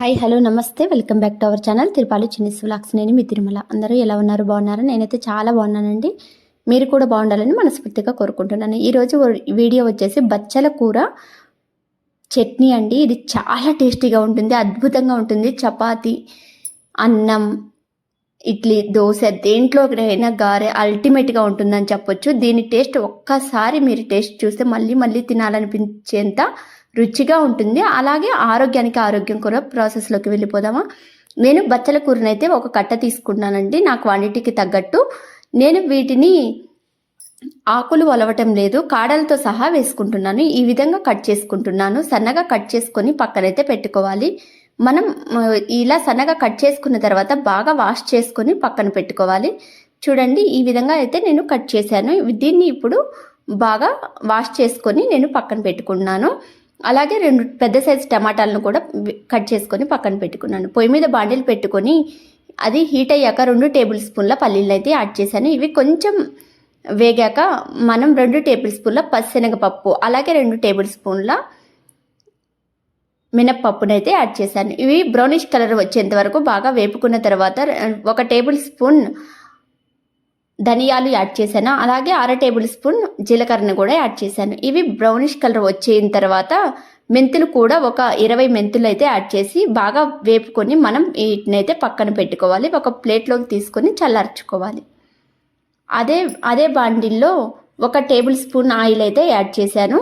Hi hello నమస్తే. Welcome back to our channel. Tirupali Chinnis vlogs నేను మీ తిరుమల. అందరూ ఎలా ఉన్నారు? బాగున్నారు? నేనైతే చాలా బాగున్నానండి. మీరు కూడా బాగుండాలని మనస్ఫూర్తిగా కోరుకుంటున్నాను. ఈరోజు వీడియో వచ్చేసి బచ్చల కూర చట్నీ అండి. ఇది చాలా టేస్టీగా ఉంటుంది. అద్భుతంగా ఉంటుంది. చపాతి అన్నం ఇడ్లీ దోశ దేంట్లోకైనా గారె అల్టిమేట్గా ఉంటుందని చెప్పొచ్చు. దీని టేస్ట్ ఒక్కసారి మీరు టేస్ట్ చూస్తే మళ్ళీ మళ్ళీ తినాలనిపించేంత రుచిగా ఉంటుంది. అలాగే ఆరోగ్యానికి ఆరోగ్యం కూడా ప్రాసెస్లోకి వెళ్ళిపోదామా? నేను బచ్చల కూరనైతే ఒక కట్ట తీసుకున్నానండి. నా క్వాంటిటీకి తగ్గట్టు. నేను వీటిని ఆకులు ఒలవటం లేదు. కాడలతో సహా వేసుకుంటున్నాను. ఈ విధంగా కట్ చేసుకుంటున్నాను. సన్నగా కట్ చేసుకొని పక్కనైతే పెట్టుకోవాలి. మనం ఇలా సన్నగా కట్ చేసుకున్న తర్వాత బాగా వాష్ చేసుకొని పక్కన పెట్టుకోవాలి. చూడండి ఈ విధంగా అయితే నేను కట్ చేశాను. దీన్ని ఇప్పుడు బాగా వాష్ చేసుకొని నేను పక్కన పెట్టుకున్నాను. అలాగే రెండు పెద్ద సైజు టమాటాలను కూడా కట్ చేసుకొని పక్కన పెట్టుకున్నాను. పొయ్యి మీద బాండీలు పెట్టుకొని అది హీట్ అయ్యాక రెండు టేబుల్ స్పూన్ల పల్లీలు అయితే యాడ్ చేశాను. ఇవి కొంచెం వేగాక మనం రెండు టేబుల్ స్పూన్ల పచ్చనగపప్పు అలాగే రెండు టేబుల్ స్పూన్ల మినప్పప్పునైతే యాడ్ చేశాను. ఇవి బ్రౌనిష్ కలర్ వచ్చేంత వరకు బాగా వేపుకున్న తర్వాత ఒక టేబుల్ స్పూన్ ధనియాలు యాడ్ చేశాను. అలాగే అర టేబుల్ స్పూన్ జీలకర్రను కూడా యాడ్ చేశాను. ఇవి బ్రౌనిష్ కలర్ వచ్చిన తర్వాత మెంతులు కూడా ఒక ఇరవై మెంతులు అయితే యాడ్ చేసి బాగా వేపుకొని మనం వీటినైతే పక్కన పెట్టుకోవాలి. ఒక ప్లేట్లోకి తీసుకొని చల్లార్చుకోవాలి. అదే అదే బాండిల్లో ఒక టేబుల్ స్పూన్ ఆయిల్ అయితే యాడ్ చేశాను.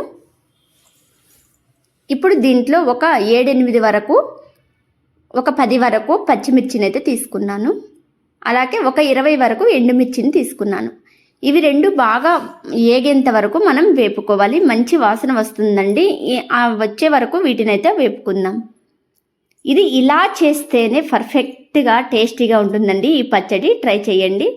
ఇప్పుడు దీంట్లో ఒక ఏడెనిమిది వరకు ఒక పది వరకు పచ్చిమిర్చిని అయితే తీసుకున్నాను. అలాగే ఒక ఇరవై వరకు ఎండుమిర్చిని తీసుకున్నాను. ఇవి రెండు బాగా ఏగేంత వరకు మనం వేపుకోవాలి. మంచి వాసన వస్తుందండి. వచ్చే వరకు వీటినైతే వేపుకుందాం. ఇది ఇలా చేస్తేనే పర్ఫెక్ట్గా టేస్టీగా ఉంటుందండి ఈ పచ్చడి. ట్రై చేయండి.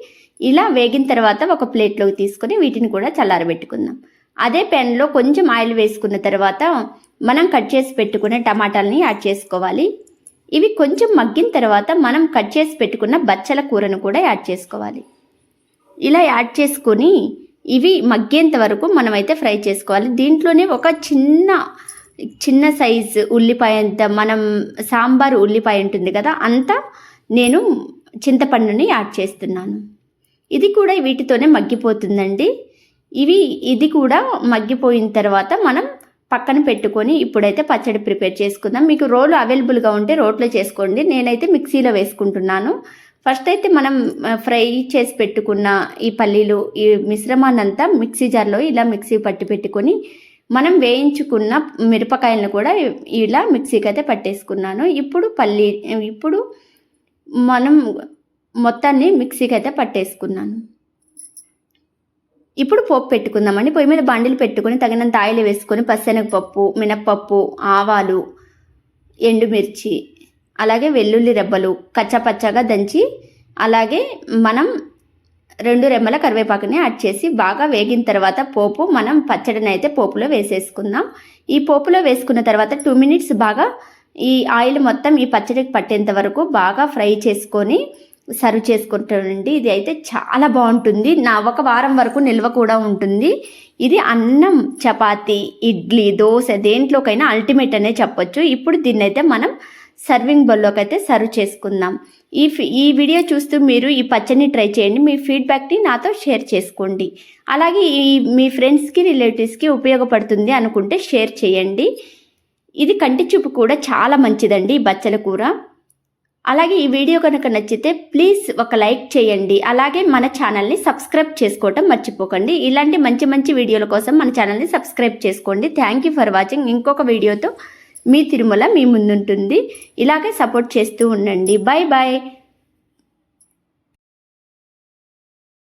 ఇలా వేగిన తర్వాత ఒక ప్లేట్లోకి తీసుకొని వీటిని కూడా చల్లారబెట్టుకుందాం. అదే పెన్లో కొంచెం ఆయిల్ వేసుకున్న తర్వాత మనం కట్ చేసి పెట్టుకునే టమాటాలని యాడ్ చేసుకోవాలి. ఇవి కొంచెం మగ్గిన తర్వాత మనం కట్ చేసి పెట్టుకున్న బచ్చల కూరను కూడా యాడ్ చేసుకోవాలి. ఇలా యాడ్ చేసుకొని ఇవి మగ్గేంత వరకు మనమైతే ఫ్రై చేసుకోవాలి. దీంట్లోనే ఒక చిన్న చిన్న సైజు ఉల్లిపాయ అంత మనం సాంబార్ ఉల్లిపాయ ఉంటుంది కదా అంతా నేను చింతపండుని యాడ్ చేస్తున్నాను. ఇది కూడా వీటితోనే మగ్గిపోతుందండి. ఇవి ఇది కూడా మగ్గిపోయిన తర్వాత మనం పక్కన పెట్టుకొని ఇప్పుడైతే పచ్చడి ప్రిపేర్ చేసుకుందాం. మీకు రోలు అవైలబుల్గా ఉంటే రోట్లో చేసుకోండి. నేనైతే మిక్సీలో వేసుకుంటున్నాను. ఫస్ట్ అయితే మనం ఫ్రై చేసి పెట్టుకున్న ఈ పల్లీలు ఈ మిశ్రమాన్నంతా మిక్సీ జార్లో ఇలా మిక్సీ పట్టి పెట్టుకొని మనం వేయించుకున్న మిరపకాయలను కూడా ఇలా మిక్సీకి అయితే పట్టేసుకున్నాను. ఇప్పుడు పల్లీ ఇప్పుడు మనం మొత్తాన్ని మిక్సీకి అయితే పట్టేసుకున్నాను. ఇప్పుడు పోపు పెట్టుకుందామండి. పొయ్యి మీద బండిలు పెట్టుకొని తగినంత ఆయిల్ వేసుకొని పసెనగపప్పు మినప్పప్పు ఆవాలు ఎండుమిర్చి అలాగే వెల్లుల్లి రెబ్బలు కచ్చపచ్చగా దంచి అలాగే మనం రెండు రెమ్మల కరివేపాకుని యాడ్ చేసి బాగా వేగిన తర్వాత పోపు మనం పచ్చడిని అయితే పోపులో వేసేసుకుందాం. ఈ పోపులో వేసుకున్న తర్వాత టూ మినిట్స్ బాగా ఈ ఆయిల్ మొత్తం ఈ పచ్చడికి పట్టేంత వరకు బాగా ఫ్రై చేసుకొని సర్వ్ చేసుకుంటానండి. ఇది అయితే చాలా బాగుంటుంది. నా ఒక వారం వరకు నిల్వ కూడా ఉంటుంది. ఇది అన్నం చపాతి ఇడ్లీ దోశ దేంట్లోకైనా అల్టిమేట్ అనే చెప్పొచ్చు. ఇప్పుడు దీన్ని అయితే మనం సర్వింగ్ బౌల్లోకి అయితే సర్వ్ చేసుకుందాం. ఈ ఈ వీడియో చూస్తూ మీరు ఈ పచ్చని ట్రై చేయండి. మీ ఫీడ్బ్యాక్ని నాతో షేర్ చేసుకోండి. అలాగే ఈ మీ ఫ్రెండ్స్కి రిలేటివ్స్కి ఉపయోగపడుతుంది అనుకుంటే షేర్ చేయండి. ఇది కంటి చూపు కూడా చాలా మంచిదండి ఈ బచ్చల కూర. అలాగే ఈ వీడియో కనుక నచ్చితే ప్లీజ్ ఒక లైక్ చేయండి. అలాగే మన ఛానల్ని సబ్స్క్రైబ్ చేసుకోవటం మర్చిపోకండి. ఇలాంటి మంచి మంచి వీడియోల కోసం మన ఛానల్ని సబ్స్క్రైబ్ చేసుకోండి. థ్యాంక్ యూ ఫర్ వాచింగ్ ఇంకొక వీడియోతో మీ తిరుమల మీ ముందుంటుంది. ఇలాగే సపోర్ట్ చేస్తూ ఉండండి. Bye bye